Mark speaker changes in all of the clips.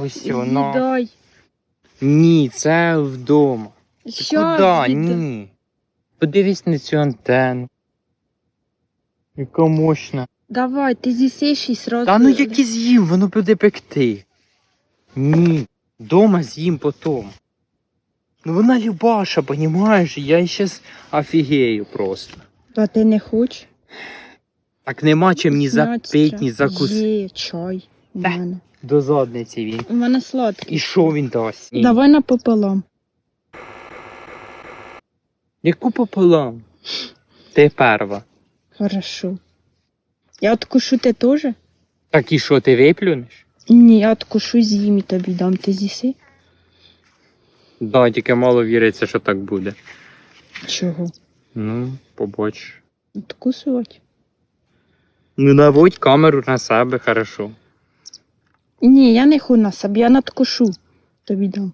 Speaker 1: Ось воно.
Speaker 2: З'їдай.
Speaker 1: Ні, це вдома. Ти
Speaker 2: з'їдай?
Speaker 1: Ні. Подивись на цю антенну. Яка мощна.
Speaker 2: Давай, ти з'їсиш і сразу.
Speaker 1: Та ну які з'їм, воно буде пекти. Ні. Дома з'їм потом. Ну вона любаша, понімаєш? Я щас офігею просто.
Speaker 2: А ти не хочеш?
Speaker 1: Так нема чим ні запить, ні закусити.
Speaker 2: Є чай.
Speaker 1: Та.
Speaker 2: мене.
Speaker 1: До задниці він.
Speaker 2: У мене сладкий.
Speaker 1: І що він дасть? Ні.
Speaker 2: Давай напополам.
Speaker 1: Яку пополам? Ти перва.
Speaker 2: Хорошо. Я откушу ти теж?
Speaker 1: Так і що, ти виплюнеш?
Speaker 2: Ні, я откушу з'їм і тобі дам. Ти з'їси?
Speaker 1: Да, тільки мало віриться, що так буде.
Speaker 2: Чого?
Speaker 1: Ну, побач.
Speaker 2: Откусувати?
Speaker 1: Ну, наводь камеру на себе, хорошо.
Speaker 2: Ні, я не ху на собі, я надкушу. Тобі дам.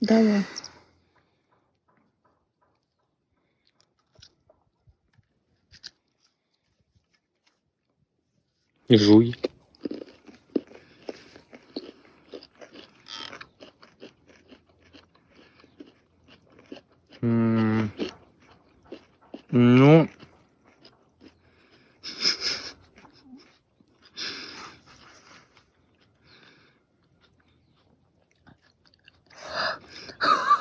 Speaker 2: Давай.
Speaker 1: Жуй. М, Ну.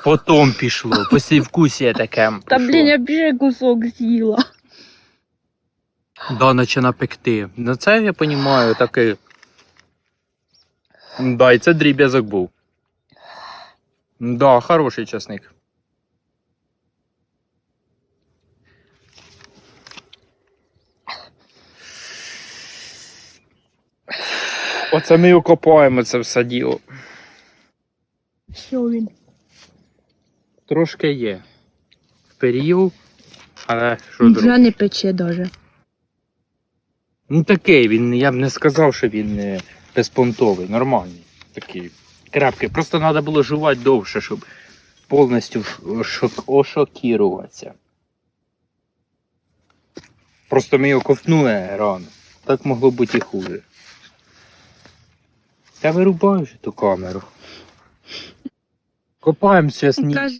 Speaker 1: Потом пішло, послівкусія таке.
Speaker 2: Та
Speaker 1: пішло.
Speaker 2: блін, я більше кусок з'їла.
Speaker 1: Да, почина пекти. Ну це я розумію, такий. Да, і це дріб'язок був. Да, хороший часник. Оце ми окопаємо це все діло.
Speaker 2: Що він?
Speaker 1: Трошки є. Період, але що.
Speaker 2: Вже не пече даже.
Speaker 1: Ну такий він, я б не сказав, що він е, безпонтовий, нормальний. Такий крепкий. Просто треба було жувати довше, щоб повністю шок, ошокіруватися. Просто ми його ковтнули рано. Так могло бути і хуже. Я вирубаю вже ту камеру. Копаємо зараз ні.
Speaker 2: Каже,